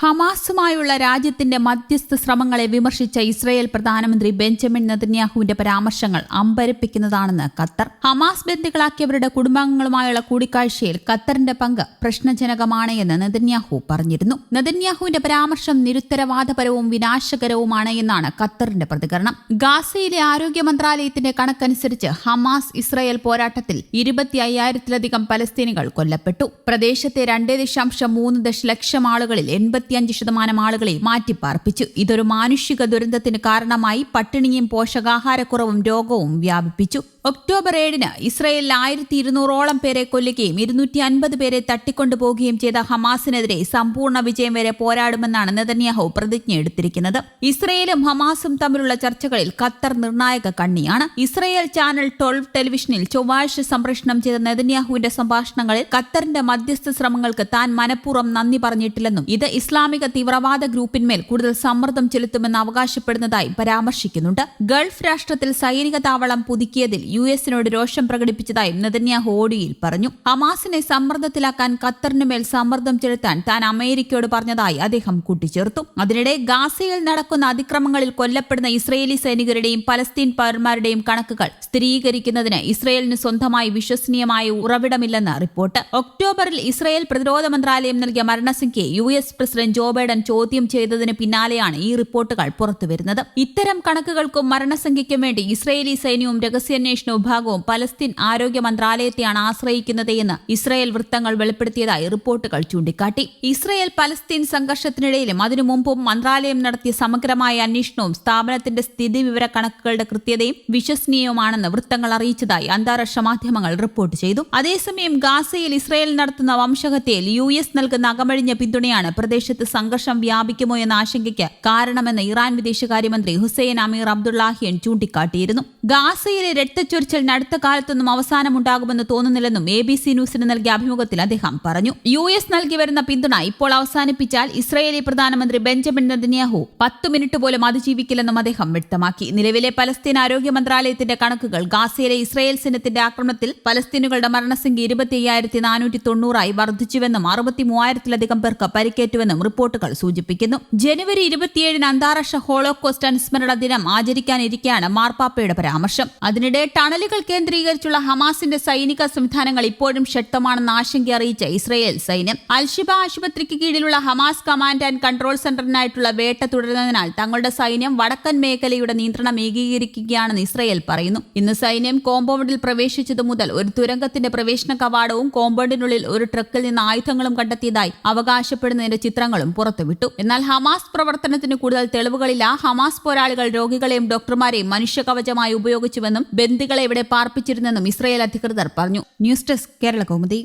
ഹമാസുമായുള്ള രാജ്യത്തിന്റെ മധ്യസ്ഥ ശ്രമങ്ങളെ വിമർശിച്ച ഇസ്രയേൽ പ്രധാനമന്ത്രി ബെഞ്ചമിൻ നെതന്യാഹുവിന്റെ പരാമർശങ്ങൾ അമ്പരപ്പിക്കുന്നതാണെന്ന് ഖത്തർ. ഹമാസ് ബന്ദികളാക്കിയവരുടെ കുടുംബാംഗങ്ങളുമായുള്ള കൂടിക്കാഴ്ചയിൽ ഖത്തറിന്റെ പങ്ക് പ്രശ്നജനകമാണ് എന്ന് നെതന്യാഹു പറഞ്ഞിരുന്നു. നെതന്യാഹുവിന്റെ പരാമർശം നിരുത്തരവാദപരവും വിനാശകരവുമാണ് എന്നാണ് ഖത്തറിന്റെ പ്രതികരണം. ഗാസയിലെ ആരോഗ്യ മന്ത്രാലയത്തിന്റെ കണക്കനുസരിച്ച് ഹമാസ് ഇസ്രയേൽ പോരാട്ടത്തിൽ ഇരുപത്തി അയ്യായിരത്തിലധികം പലസ്തീനികൾ കൊല്ലപ്പെട്ടു. പ്രദേശത്തെ രണ്ടേ ദശാംശം മൂന്ന് ദശലക്ഷം ആളുകളിൽ എൺപത്തിയഞ്ച് ശതമാനം ആളുകളെ മാറ്റിപ്പാർപ്പിച്ചു. ഇതൊരു മാനുഷിക ദുരന്തത്തിന് കാരണമായി പട്ടിണിയും പോഷകാഹാരക്കുറവും രോഗവും വ്യാപിപ്പിച്ചു. ഒക്ടോബർ ഏഴിന് ഇസ്രയേലിൽ ആയിരത്തി ഇരുന്നൂറോളം പേരെ കൊല്ലുകയും ഇരുന്നൂറ്റി അൻപത് പേരെ തട്ടിക്കൊണ്ടുപോകുകയും ചെയ്ത ഹമാസിനെതിരെ സമ്പൂർണ വിജയം വരെ പോരാടുമെന്നാണ് നെതന്യാഹു പ്രതിജ്ഞ എടുത്തിരിക്കുന്നത്. ഇസ്രയേലും ഹമാസും തമ്മിലുള്ള ചർച്ചകളിൽ ഖത്തർ നിർണായക കണ്ണിയാണ്. ഇസ്രയേൽ ചാനൽ ട്വൽവ് ടെലിവിഷനിൽ ചൊവ്വാഴ്ച സംപ്രേഷണം ചെയ്ത നെതന്യാഹുവിന്റെ സംഭാഷണങ്ങളിൽ ഖത്തറിന്റെ മധ്യസ്ഥ ശ്രമങ്ങൾക്ക് താൻ മനഃപൂർവം നന്ദി പറഞ്ഞിട്ടില്ലെന്നും ഇത് ഇസ്ലാമിക തീവ്രവാദ ഗ്രൂപ്പിന്മേൽ കൂടുതൽ സമ്മർദ്ദം ചെലുത്തുമെന്ന് അവകാശപ്പെടുന്നതായി പരാമർശിക്കുന്നുണ്ട്. ഗൾഫ് രാഷ്ട്രത്തിൽ സൈനിക താവളം പുതുക്കിയതിൽ യു എസിനോട് രോഷം പ്രകടിപ്പിച്ചതായും നെതന്യാഹു ഓഡിയിൽ പറഞ്ഞു. ഹമാസിനെ സമ്മർദ്ദത്തിലാക്കാൻ ഖത്തറിനുമേൽ സമ്മർദ്ദം ചെലുത്താൻ താൻ അമേരിക്കയോട് പറഞ്ഞതായി അദ്ദേഹം കൂട്ടിച്ചേർത്തു. അതിനിടെ ഗാസയിൽ നടക്കുന്ന അതിക്രമങ്ങളിൽ കൊല്ലപ്പെടുന്ന ഇസ്രയേലി സൈനികരുടെയും പലസ്തീൻ പൌരന്മാരുടെയും കണക്കുകൾ സ്ഥിരീകരിക്കുന്നതിന് ഇസ്രയേലിന് സ്വന്തമായി വിശ്വസനീയമായ ഉറവിടമില്ലെന്ന് റിപ്പോർട്ട്. ഒക്ടോബറിൽ ഇസ്രയേൽ പ്രതിരോധ മന്ത്രാലയം നൽകിയ മരണസംഖ്യ U S president Joe Biden ചോദ്യം ചെയ്തതിന് പിന്നാലെയാണ് ഈ റിപ്പോർട്ടുകൾ പുറത്തുവരുന്നത്. ഇത്തരം കണക്കുകൾക്കും മരണസംഖ്യയ്ക്കും വേണ്ടി ഇസ്രയേലി സൈന്യവും രഹസ്യാന്വേഷണ വിഭാഗവും പലസ്തീൻ ആരോഗ്യ മന്ത്രാലയത്തെയാണ് ആശ്രയിക്കുന്നത് എന്ന് ഇസ്രയേൽ വൃത്തങ്ങൾ വെളിപ്പെടുത്തിയതായി റിപ്പോർട്ടുകൾ ചൂണ്ടിക്കാട്ടി. ഇസ്രയേൽ പലസ്തീൻ സംഘർഷത്തിനിടയിലും അതിനു മുമ്പും മന്ത്രാലയം നടത്തിയ സമഗ്രമായ അന്വേഷണവും സ്ഥാപനത്തിന്റെ സ്ഥിതി വിവര കണക്കുകളുടെ കൃത്യതയും വിശ്വസനീയവുമാണെന്ന് വൃത്തങ്ങൾ അറിയിച്ചതായി അന്താരാഷ്ട്ര മാധ്യമങ്ങൾ റിപ്പോർട്ട് ചെയ്തു. അതേസമയം ഗാസയിൽ ഇസ്രയേൽ നടത്തുന്ന വംശഹത്യയിൽ യു എസ് നൽകുന്ന അകമഴിഞ്ഞ പിന്തുണയാണ് പ്രദേശത്ത് സംഘർഷം വ്യാപിക്കുമോ എന്ന ആശങ്കയ്ക്ക് കാരണമെന്ന് ഇറാൻ വിദേശകാര്യമന്ത്രി ഹുസൈൻ അമീർ അബ്ദുള്ളാഹിയൻ ചൂണ്ടിക്കാട്ടിയിരുന്നു. ഗാസയിലെ രക്തച്ചൊരിച്ചിൽ അടുത്ത കാലത്തൊന്നും അവസാനമുണ്ടാകുമെന്ന് തോന്നുന്നില്ലെന്നും എ ബി സി ന്യൂസിന് നൽകിയ അഭിമുഖത്തിൽ അദ്ദേഹം പറഞ്ഞു. യു എസ് നൽകി വരുന്ന പിന്തുണ ഇപ്പോൾ അവസാനിപ്പിച്ചാൽ ഇസ്രയേലി പ്രധാനമന്ത്രി ബെഞ്ചമിൻ നെതന്യാഹു പത്ത് മിനിറ്റ് പോലും അതിജീവിക്കില്ലെന്നും അദ്ദേഹം വ്യക്തമാക്കി. നിലവിലെ പലസ്തീൻ ആരോഗ്യ മന്ത്രാലയത്തിന്റെ കണക്കുകൾ ഗാസയിലെ ഇസ്രയേൽ സൈന്യത്തിന്റെ ആക്രമണത്തിൽ പലസ്തീനുകളുടെ മരണസംഖ്യ ഇരുപത്തി അയ്യായിരത്തി നാനൂറ്റി തൊണ്ണൂറായി വർദ്ധിച്ചുവെന്നും അറുപത്തി മൂവായിരത്തിലധികം പേർക്ക് പരിക്കേറ്റുവെന്നും റിപ്പോർട്ടുകൾ സൂചിപ്പിക്കുന്നു. ജനുവരി ഇരുപത്തിയേഴിന് അന്താരാഷ്ട്ര ഹോളോകോസ്റ്റ് അനുസ്മരണ ദിനം ആചരിക്കാനിരിക്കെയാണ് മാർപ്പാപ്പയുടെ പരാമർശം. അതിനിടെ ടണലുകൾ കേന്ദ്രീകരിച്ചുള്ള ഹമാസിന്റെ സൈനിക സംവിധാനങ്ങൾ ഇപ്പോഴും ശക്തമാണെന്ന് ആശങ്ക അറിയിച്ച ഇസ്രയേൽ സൈന്യം അൽഷിബ ആശുപത്രിക്ക് കീഴിലുള്ള ഹമാസ് കമാൻഡ് ആൻഡ് കൺട്രോൾ സെന്ററിനായിട്ടുള്ള വേട്ട തുടരുന്നതിനാൽ തങ്ങളുടെ സൈന്യം വടക്കൻ മേഖലയുടെ നിയന്ത്രണം ഏകീകരിക്കുകയാണെന്ന് ഇസ്രയേൽ പറയുന്നു. ഇന്ന് സൈന്യം കോമ്പൗണ്ടിൽ പ്രവേശിച്ചതു മുതൽ ഒരു തുരങ്കത്തിന്റെ പ്രവേശന കവാടവും കോമ്പൗണ്ടിനുള്ളിൽ ഒരു ട്രക്കിൽ നിന്ന് ആയുധങ്ങളും കണ്ടെത്തിയതായി അവകാശപ്പെടുന്നതിന്റെ ചിത്രങ്ങളും പുറത്തുവിട്ടു. എന്നാൽ ഹമാസ് പ്രവർത്തനത്തിന് കൂടുതൽ തെളിവുകളില്ല. ഹമാസ് പോരാളികൾ രോഗികളെയും ഡോക്ടർമാരെയും മനുഷ്യകവചമായി ഉപയോഗിച്ചുവെന്നും ബന്ദികളെ ഇവിടെ പാർപ്പിച്ചിരുന്നെന്നും ഇസ്രയേൽ അധികൃതർ പറഞ്ഞു. News desk Kerala Kaumudi.